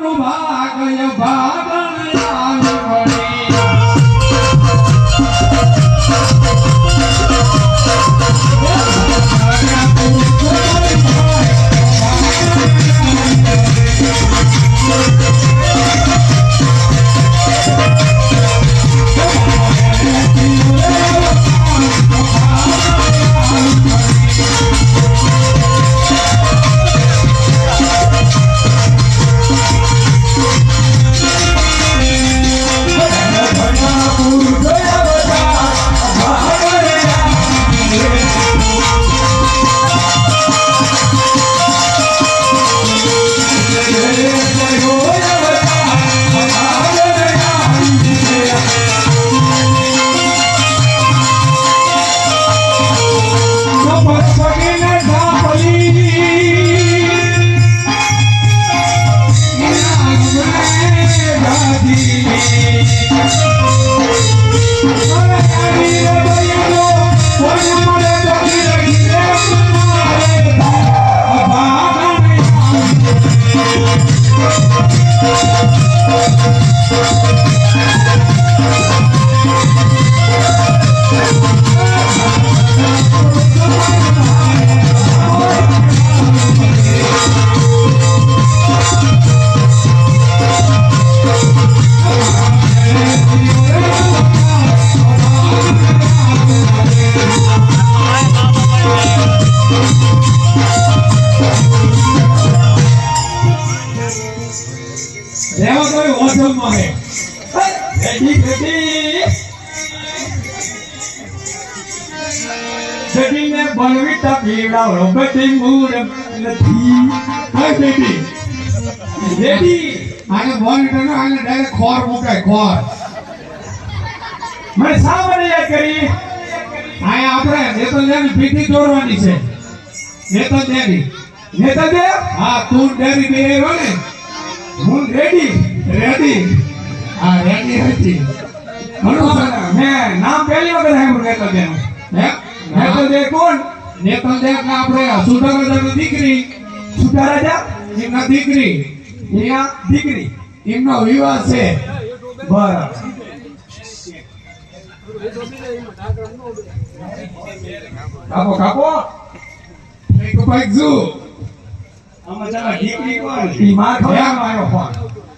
ભાગય ભાગણ રેવા કોઈ હોટલમાં હે રેડી રેડી જડીને બળવીટા પીવડાવડો. બધી મૂળ નથી. હા બેટી રેડી આને બોલવીટા નો આને ડાયરેક્ટ ખોર મૂકાય ખોર. મને શા યાદ કરી? આયા આપણે નેતો દેની પીઠી તોડવાની છે. નેતો દેની તો દે હા તું ડેરી બે આવ્યો ને. હું રેડી રેડી આ રેડી હતી. મેં નામ પહેલી વખત સાંભળ્યું નેતો દેનું હે? નેતો દે કોણ? નેતો દે આપણે સુધારાજાની દીકરી. સુધારાજા? એમના દીકરી. એના દીકરી. એમનો વિવાહ છે. બરાબર. કાપો કાપો. એક બાઈક આમાં ચાલો કોણ? ઈ માર ખવડાવ મારો ફોન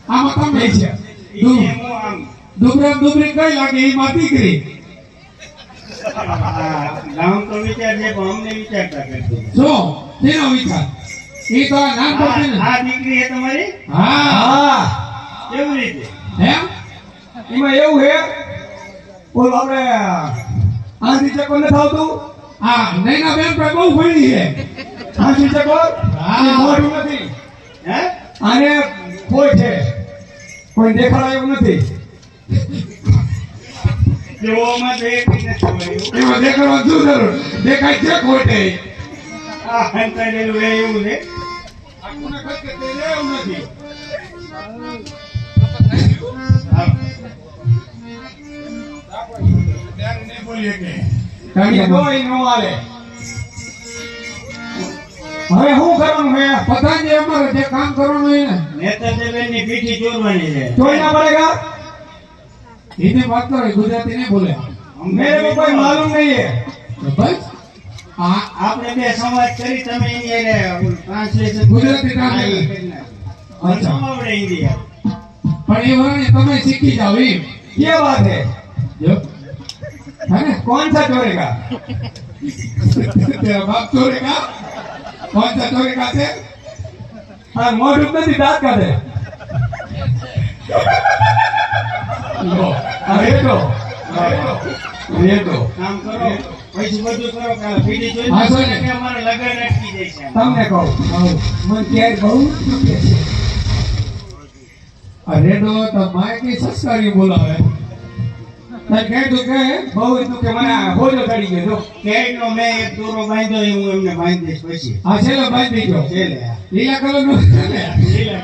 આમાં તમે છે. ઈ હું આમ, દુબરે દુબરી કઈ લાગે? ઈ માં દીકરી. આ ગામ તો વિચારજે પણ અમને વિચારતા કરજો. જો તેનો વિચાર. ઈ તો નામ પડતી આ આ દીકરી હે તમારી? હા. કેવી રીતે? એમ? એમાં એવું હે? બોલ આપણે ચકો નથી આવતું? હા નૈના બેન પર બહુ ભણી છે. ચકો હા. મોઢું નથી. હે? આને કોઈ છે? કોઈ દેખાડા એવું નથી. નથી દેખાય છે ખોટે. આ હંતાડેલું એવું છે. આ કારણ કે કોઈ નો હાલે. હવે શું કરવાનું હે પતાઈ દે અમારે જે કામ કરવાનું હોય ને નેતા દેવેનની પીઠી ચોરવાની છે જોઈ ના પડેગા હિન્દી बात કરો गुजराती नहीं बोले मेरे को कोई मालूम नहीं है तो बस आ આપણે બે સંવાદ કરી તમે એની હારે ટ્રાન્સલેશન ગુજરાતી translation. અચ્છા આવડે હિન્દી પણ એ વરણે તમે શીખી જાઓ એમ ये बात है जो है ना कौन सा चोरेगा तेरा बाप चोरेगा કોણ ચચોરી કાઢે હા મોઢું નથી દાંત કાઢે. લો અરે તો. અરે તો. કામ કરો. પછી બધું કરો કાલે પીડી જોઈ હા સોને. કે અમારે કહું મને ક્યાંય બહુ દુખે તો તમારે કઈ બોલાવે? બહુ દુખે મને હોજો ચડી ગયો. જો કેડનો મેં એક દોરો બાંધ્યો હું એમને બાંધી દઈશ પછી. આ છેલ્લો બાંધી ગયો. છેલ્લે. લીલા કલર નો. છે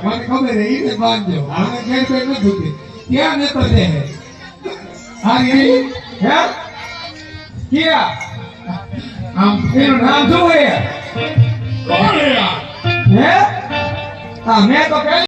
મને ખબર ક્યાં નેતો છે? એ હે? ક્યાં? આમ એનું નામ શું છે હે? હા મેં તો